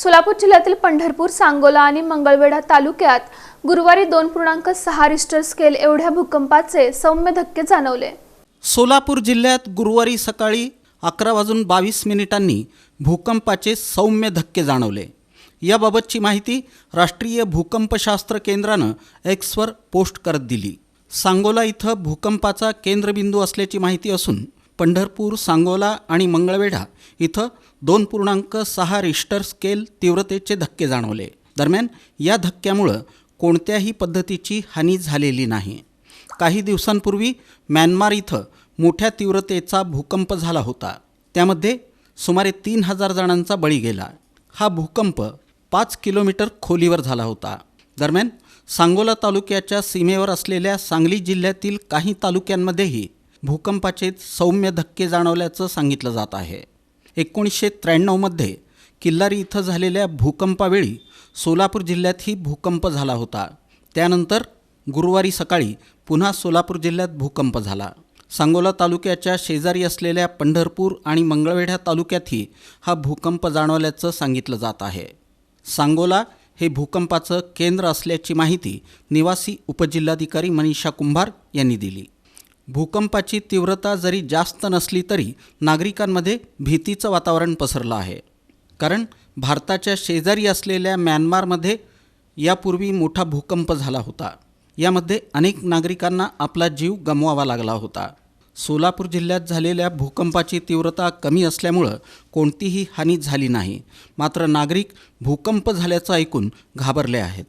सोलापूर जिल्ह्यातील पंढरपूर सांगोला आणि मंगळवेढा तालुक्यात गुरुवारी दोन पूर्णांक सहा रिस्टर स्केल एवढ्या भूकंपाचे सौम्य धक्के जाणवले. सोलापूर जिल्ह्यात गुरुवारी सकाळी अकरा वाजून बावीस मिनिटांनी भूकंपाचे सौम्य धक्के जाणवले. याबाबतची माहिती राष्ट्रीय भूकंपशास्त्र केंद्रानं एक्सवर पोस्ट करत दिली. सांगोला इथं भूकंपाचा केंद्रबिंदू असल्याची माहिती असून पंढरपूर सांगोला आणि मंगळवेढा इथं दोन पूर्णांक सहा रिश्टर स्केल तीव्रतेचे धक्के जाणवले. दरम्यान या धक्क्यामुळं कोणत्याही पद्धतीची हानी झालेली नाही. काही दिवसांपूर्वी म्यानमार इथं मोठ्या तीव्रतेचा भूकंप झाला होता. त्यामध्ये सुमारे तीन हजार जणांचा बळी गेला. हा भूकंप पाच किलोमीटर खोलीवर झाला होता. दरम्यान सांगोला तालुक्याच्या सीमेवर असलेल्या सांगली जिल्ह्यातील काही तालुक्यांमध्येही भूकंपाचे सौम्य धक्के जाणवल्याचं सांगितलं जात आहे. एकोणीसशे त्र्याण्णवमध्ये किल्लारी इथं झालेल्या भूकंपावेळी सोलापूर जिल्ह्यातही भूकंप झाला होता. त्यानंतर गुरुवारी सकाळी पुन्हा सोलापूर जिल्ह्यात भूकंप झाला. सांगोला तालुक्याच्या शेजारी असलेल्या पंढरपूर आणि मंगळवेढ्या तालुक्यातही हा भूकंप जाणवल्याचं सांगितलं जात आहे. सांगोला हे भूकंपाचं केंद्र असल्याची माहिती निवासी उपजिल्हाधिकारी मनीषा कुंभार यांनी दिली. भूकंपाची तीव्रता जरी जास्त नसली तरी नागरिकांमध्ये भीतीचं वातावरण पसरलं आहे. कारण भारताच्या शेजारी असलेल्या म्यानमारमध्ये यापूर्वी मोठा भूकंप झाला होता. यामध्ये अनेक नागरिकांना आपला जीव गमवावा लागला होता. सोलापूर जिल्ह्यात झालेल्या भूकंपाची तीव्रता कमी असल्यामुळं कोणतीही हानी झाली नाही. मात्र नागरिक भूकंप झाल्याचं ऐकून घाबरले आहेत.